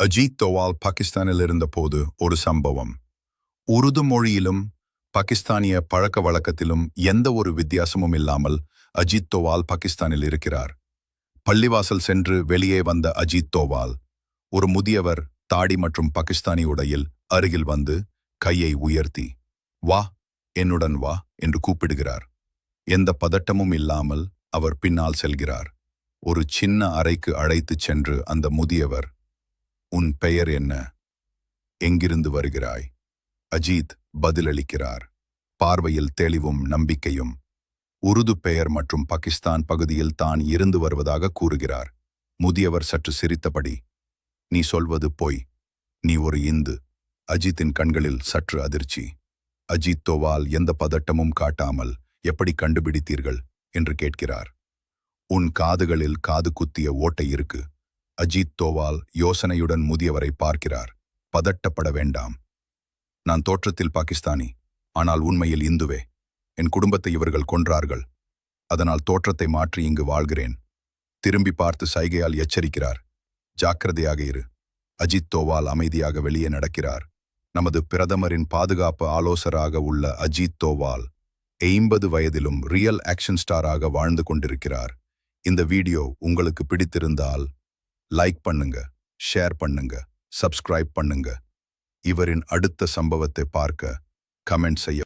அஜித் தோவால் பாகிஸ்தானில் இருந்தபோது ஒரு சம்பவம். உருது மொழியிலும் பாகிஸ்தானிய பழக்க வழக்கத்திலும் எந்த ஒரு வித்தியாசமும் இல்லாமல் அஜித் தோவால் பாகிஸ்தானில் இருக்கிறார். பள்ளிவாசல் சென்று வெளியே வந்த அஜித் தோவால் ஒரு முதியவர் தாடி மற்றும் பாகிஸ்தானி உடையில் அருகில் வந்து கையை உயர்த்தி வா என்னுடன் வா என்று கூப்பிடுகிறார். எந்த பதட்டமும் இல்லாமல் அவர் பின்னால் செல்கிறார். ஒரு சின்ன அறைக்கு அழைத்துச் சென்று அந்த முதியவர் உன் பெயர் என்ன? எங்கிருந்து வருகிறாய்? அஜீத் பதிலளிக்கிறார். பார்வையில் தெளிவும் நம்பிக்கையும். உருது பெயர் மற்றும் பாகிஸ்தான் பகுதியில் தான் இருந்து வருவதாக கூறுகிறார். முதியவர் சற்று சிரித்தபடி நீ சொல்வது பொய். நீ ஒரு இந்து. அஜித்தின் கண்களில் சற்று அதிர்ச்சி. அஜித் தோவால் எந்த பதட்டமும் காட்டாமல் எப்படி கண்டுபிடித்தீர்கள்? என்று கேட்கிறார். உன் காதுகளில் காது குத்திய ஓட்டை இருக்கு. அஜித் தோவால் யோசனையுடன் முதியவரை பார்க்கிறார். பதட்டப்பட வேண்டாம். நான் தோற்றத்தில் பாகிஸ்தானி ஆனால் உண்மையில் இந்துவே. என் குடும்பத்தை இவர்கள் கொன்றார்கள். அதனால் தோற்றத்தை மாற்றி இங்கு வாழ்கிறேன். திரும்பி பார்த்து சைகையால் எச்சரிக்கிறார். ஜாக்கிரதையாக இரு. அஜித் தோவால் அமைதியாக வெளியே நடக்கிறார். நமது பிரதமரின் பாதுகாப்பு ஆலோசராக உள்ள அஜித் தோவால் ஐம்பது வயதிலும் ரியல் ஆக்ஷன் ஸ்டாராக வாழ்ந்து கொண்டிருக்கிறார். இந்த வீடியோ உங்களுக்கு பிடித்திருந்தால் லைக் பண்ணுங்க ஷேர் பண்ணுங்க சப்ஸ்கிரைப் பண்ணுங்க. இவரின் அடுத்த சம்பவத்தை பார்க்க கமெண்ட் செய்ய